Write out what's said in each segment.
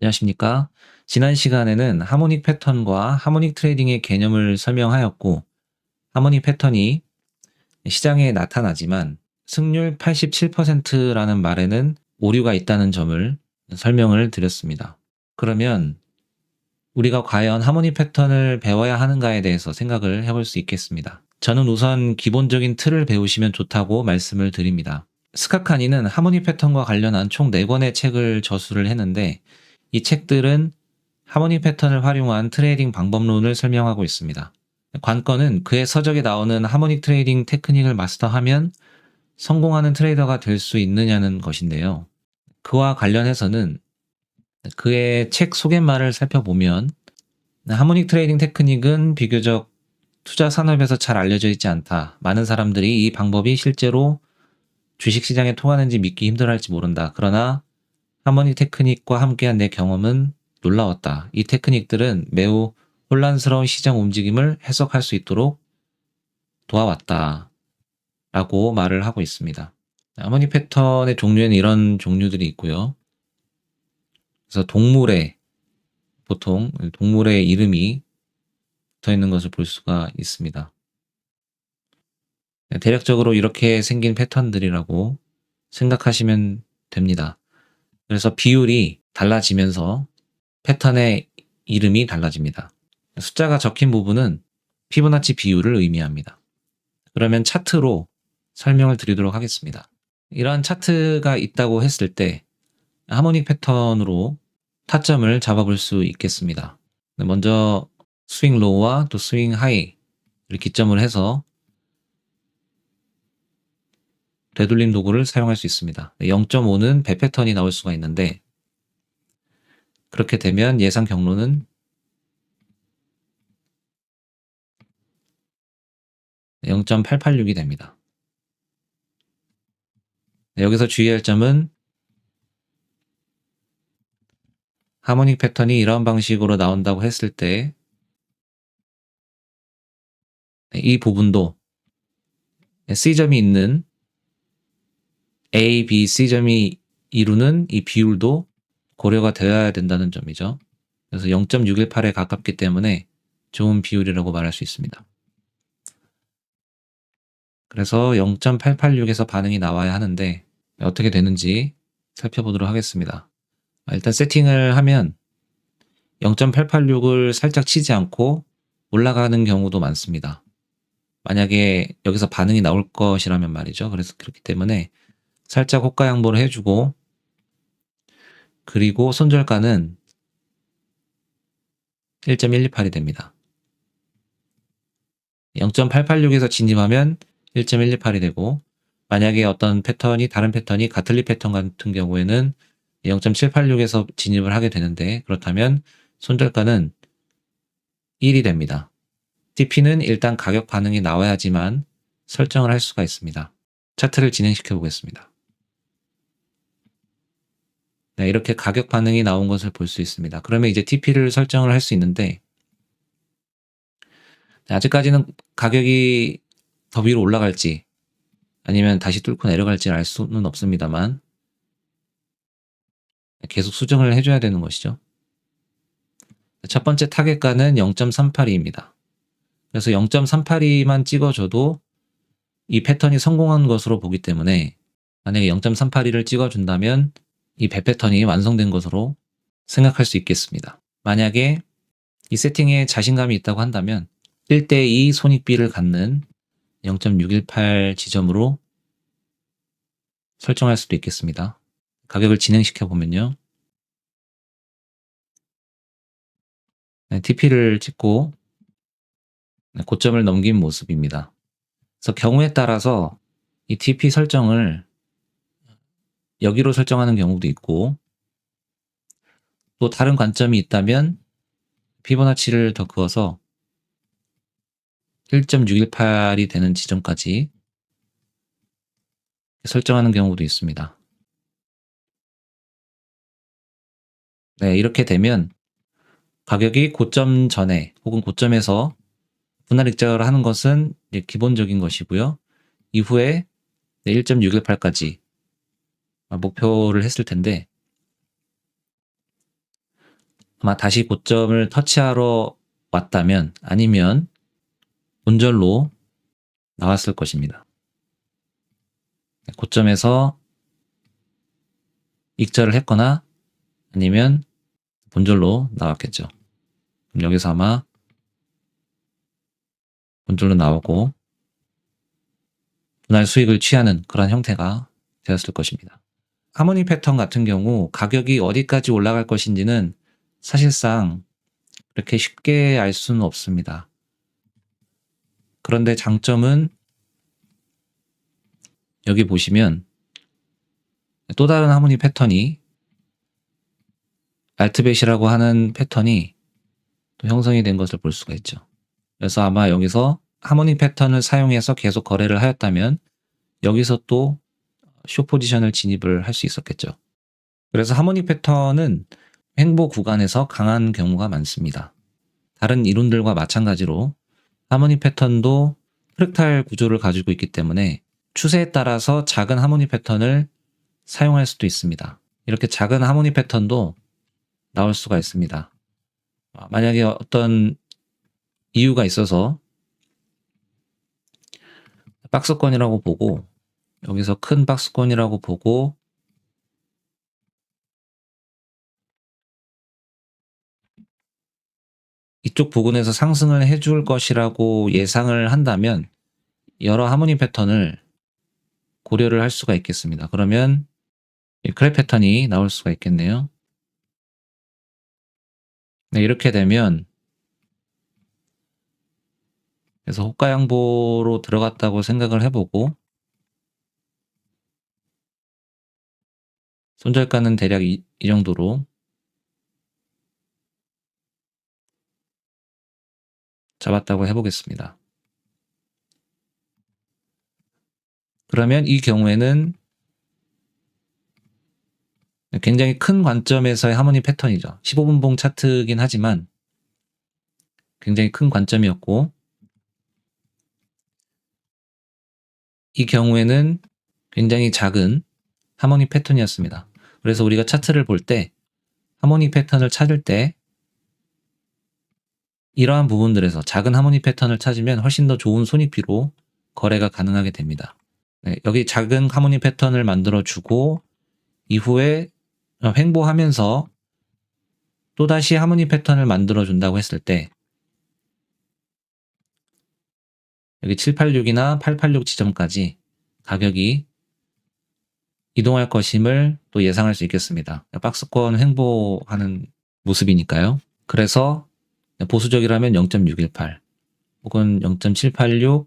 안녕하십니까. 지난 시간에는 하모닉 패턴과 하모닉 트레이딩의 개념을 설명하였고, 하모닉 패턴이 시장에 나타나지만 승률 87%라는 말에는 오류가 있다는 점을 설명을 드렸습니다. 그러면 우리가 과연 하모닉 패턴을 배워야 하는가에 대해서 생각을 해볼 수 있겠습니다. 저는 우선 기본적인 틀을 배우시면 좋다고 말씀을 드립니다. 스카카니는 하모닉 패턴과 관련한 총 4권의 책을 저수를 했는데 이 책들은 하모닉 패턴을 활용한 트레이딩 방법론을 설명하고 있습니다. 관건은 그의 서적에 나오는 하모닉 트레이딩 테크닉을 마스터하면 성공하는 트레이더가 될 수 있느냐는 것인데요. 그와 관련해서는 그의 책 소개말을 살펴보면 하모닉 트레이딩 테크닉은 비교적 투자 산업에서 잘 알려져 있지 않다. 많은 사람들이 이 방법이 실제로 주식 시장에 통하는지 믿기 힘들어할지 모른다. 그러나 하모닉 테크닉과 함께한 내 경험은 놀라웠다. 이 테크닉들은 매우 혼란스러운 시장 움직임을 해석할 수 있도록 도와왔다. 라고 말을 하고 있습니다. 하모닉 패턴의 종류에는 이런 종류들이 있고요. 그래서 동물의 보통 동물의 이름이 붙어 있는 것을 볼 수가 있습니다. 네, 대략적으로 이렇게 생긴 패턴들이라고 생각하시면 됩니다. 그래서 비율이 달라지면서 패턴의 이름이 달라집니다. 숫자가 적힌 부분은 피보나치 비율을 의미합니다. 그러면 차트로 설명을 드리도록 하겠습니다. 이러한 차트가 있다고 했을 때 하모닉 패턴으로 타점을 잡아볼 수 있겠습니다. 먼저 스윙 로우와 또 스윙 하이를 기점을 해서 되돌림 도구를 사용할 수 있습니다. 0.5는 배 패턴이 나올 수가 있는데 그렇게 되면 예상 경로는 0.886이 됩니다. 여기서 주의할 점은 하모닉 패턴이 이런 방식으로 나온다고 했을 때 이 부분도 C점이 있는 A, B, C점이 이루는 이 비율도 고려가 되어야 된다는 점이죠. 그래서 0.618에 가깝기 때문에 좋은 비율이라고 말할 수 있습니다. 그래서 0.886에서 반응이 나와야 하는데 어떻게 되는지 살펴보도록 하겠습니다. 일단 세팅을 하면 0.886을 살짝 치지 않고 올라가는 경우도 많습니다. 만약에 여기서 반응이 나올 것이라면 말이죠. 그래서 그렇기 때문에 살짝 호가 양보를 해주고 그리고 손절가는 1.128이 됩니다. 0.886에서 진입하면 1.128이 되고 만약에 어떤 패턴이 다른 패턴이 가틀리 패턴 같은 경우에는 0.786에서 진입을 하게 되는데 그렇다면 손절가는 1이 됩니다. TP는 일단 가격 반응이 나와야지만 설정을 할 수가 있습니다. 차트를 진행시켜 보겠습니다. 네, 이렇게 가격 반응이 나온 것을 볼 수 있습니다. 그러면 이제 TP를 설정을 할 수 있는데 네, 아직까지는 가격이 더 위로 올라갈지 아니면 다시 뚫고 내려갈지 알 수는 없습니다만 계속 수정을 해줘야 되는 것이죠. 첫 번째 타겟가는 0.382입니다. 그래서 0.382만 찍어줘도 이 패턴이 성공한 것으로 보기 때문에 만약에 0.382를 찍어준다면 이 배 패턴이 완성된 것으로 생각할 수 있겠습니다. 만약에 이 세팅에 자신감이 있다고 한다면 1대2 손익비를 갖는 0.618 지점으로 설정할 수도 있겠습니다. 가격을 진행시켜 보면요. 네, TP를 찍고 네, 고점을 넘긴 모습입니다. 그래서 경우에 따라서 이 TP 설정을 여기로 설정하는 경우도 있고 또 다른 관점이 있다면 피보나치를 더 그어서 1.618이 되는 지점까지 설정하는 경우도 있습니다. 네, 이렇게 되면 가격이 고점 전에 혹은 고점에서 분할 익작을 하는 것은 기본적인 것이고요. 이후에 1.618까지 목표를 했을 텐데 아마 다시 고점을 터치하러 왔다면 아니면 본절로 나왔을 것입니다. 고점에서 익절을 했거나 아니면 본절로 나왔겠죠. 그럼 여기서 아마 본절로 나오고 분할 수익을 취하는 그런 형태가 되었을 것입니다. 하모니 패턴 같은 경우 가격이 어디까지 올라갈 것인지는 사실상 그렇게 쉽게 알 수는 없습니다. 그런데 장점은 여기 보시면 또 다른 하모니 패턴이 알트벳이라고 하는 패턴이 또 형성이 된 것을 볼 수가 있죠. 그래서 아마 여기서 하모니 패턴을 사용해서 계속 거래를 하였다면 여기서 또 쇼 포지션을 진입을 할 수 있었겠죠. 그래서 하모니 패턴은 횡보 구간에서 강한 경우가 많습니다. 다른 이론들과 마찬가지로 하모니 패턴도 프랙탈 구조를 가지고 있기 때문에 추세에 따라서 작은 하모니 패턴을 사용할 수도 있습니다. 이렇게 작은 하모니 패턴도 나올 수가 있습니다. 만약에 어떤 이유가 있어서 박스권이라고 보고 여기서 큰 박스권이라고 보고 이쪽 부근에서 상승을 해줄 것이라고 예상을 한다면 여러 하모니 패턴을 고려를 할 수가 있겠습니다. 그러면 크랩 패턴이 나올 수가 있겠네요. 네, 이렇게 되면 그래서 호가 양보로 들어갔다고 생각을 해보고 손절가는 대략 이, 이 정도로 잡았다고 해보겠습니다. 그러면 이 경우에는 굉장히 큰 관점에서의 하모니 패턴이죠. 15분봉 차트긴 하지만 굉장히 큰 관점이었고 이 경우에는 굉장히 작은 하모니 패턴이었습니다. 그래서 우리가 차트를 볼 때 하모니 패턴을 찾을 때 이러한 부분들에서 작은 하모니 패턴을 찾으면 훨씬 더 좋은 손익비로 거래가 가능하게 됩니다. 네, 여기 작은 하모니 패턴을 만들어 주고 이후에 횡보하면서 또다시 하모니 패턴을 만들어 준다고 했을 때 여기 786이나 886 지점까지 가격이 이동할 것임을 또 예상할 수 있겠습니다. 박스권 횡보하는 모습이니까요. 그래서 보수적이라면 0.618 혹은 0.786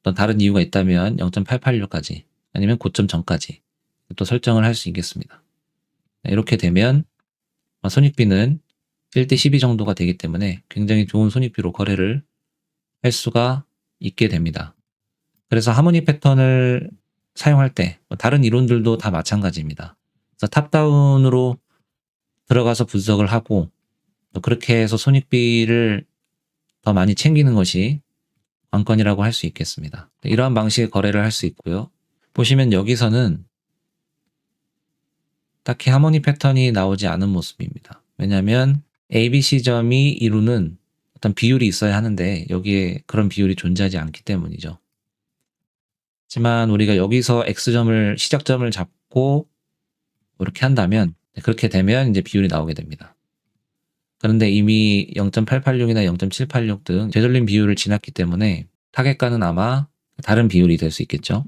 어떤 다른 이유가 있다면 0.886까지 아니면 고점 전까지 또 설정을 할 수 있겠습니다. 이렇게 되면 손익비는 1대 12 정도가 되기 때문에 굉장히 좋은 손익비로 거래를 할 수가 있게 됩니다. 그래서 하모니 패턴을 사용할 때뭐 다른 이론들도 다 마찬가지입니다. 그래서 탑다운으로 들어가서 분석을 하고 그렇게 해서 손익비를 더 많이 챙기는 것이 관건이라고 할 수 있겠습니다. 이러한 방식의 거래를 할 수 있고요. 보시면 여기서는 딱히 하모니 패턴이 나오지 않은 모습입니다. 왜냐하면 ABC점이 이루는 어떤 비율이 있어야 하는데 여기에 그런 비율이 존재하지 않기 때문이죠. 하지만 우리가 여기서 X점을 시작점을 잡고 이렇게 한다면 그렇게 되면 이제 비율이 나오게 됩니다. 그런데 이미 0.886이나 0.786 등 되돌림 비율을 지났기 때문에 타겟가는 아마 다른 비율이 될 수 있겠죠.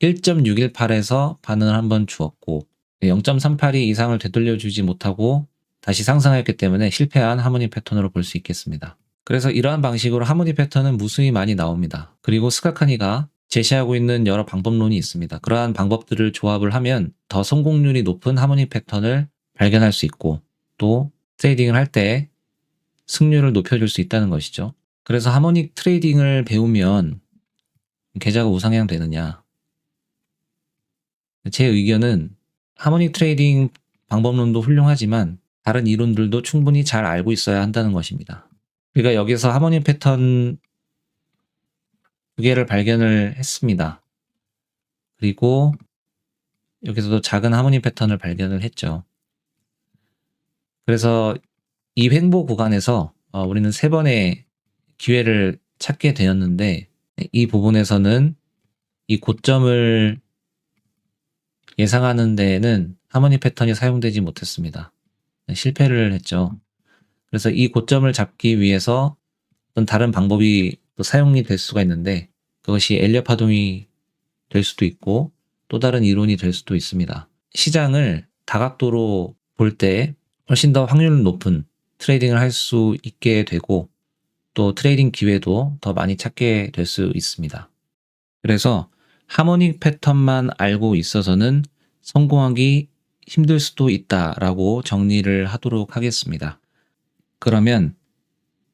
1.618에서 반응을 한번 주었고 0.382 이상을 되돌려 주지 못하고 다시 상승하였기 때문에 실패한 하모니 패턴으로 볼 수 있겠습니다. 그래서 이러한 방식으로 하모니 패턴은 무수히 많이 나옵니다. 그리고 스카카니가 제시하고 있는 여러 방법론이 있습니다. 그러한 방법들을 조합을 하면 더 성공률이 높은 하모니 패턴을 발견할 수 있고 또 트레이딩을 할 때 승률을 높여줄 수 있다는 것이죠. 그래서 하모닉 트레이딩을 배우면 계좌가 우상향 되느냐? 제 의견은 하모닉 트레이딩 방법론도 훌륭하지만 다른 이론들도 충분히 잘 알고 있어야 한다는 것입니다. 우리가 여기서 하모닉 패턴 두 개를 발견을 했습니다. 그리고 여기서도 작은 하모닉 패턴을 발견을 했죠. 그래서 이 횡보 구간에서 어, 우리는 세 번의 기회를 찾게 되었는데 이 부분에서는 이 고점을 예상하는 데에는 하모닉 패턴이 사용되지 못했습니다. 실패를 했죠. 그래서 이 고점을 잡기 위해서 어떤 다른 방법이 또 사용이 될 수가 있는데 그것이 엘리어 파동이 될 수도 있고 또 다른 이론이 될 수도 있습니다. 시장을 다각도로 볼 때 훨씬 더 확률 높은 트레이딩을 할 수 있게 되고 또 트레이딩 기회도 더 많이 찾게 될 수 있습니다. 그래서 하모닉 패턴만 알고 있어서는 성공하기 힘들 수도 있다라고 정리를 하도록 하겠습니다. 그러면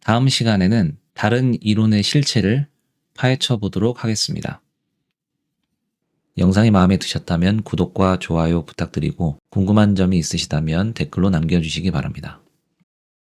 다음 시간에는 다른 이론의 실체를 파헤쳐 보도록 하겠습니다. 영상이 마음에 드셨다면 구독과 좋아요 부탁드리고 궁금한 점이 있으시다면 댓글로 남겨주시기 바랍니다.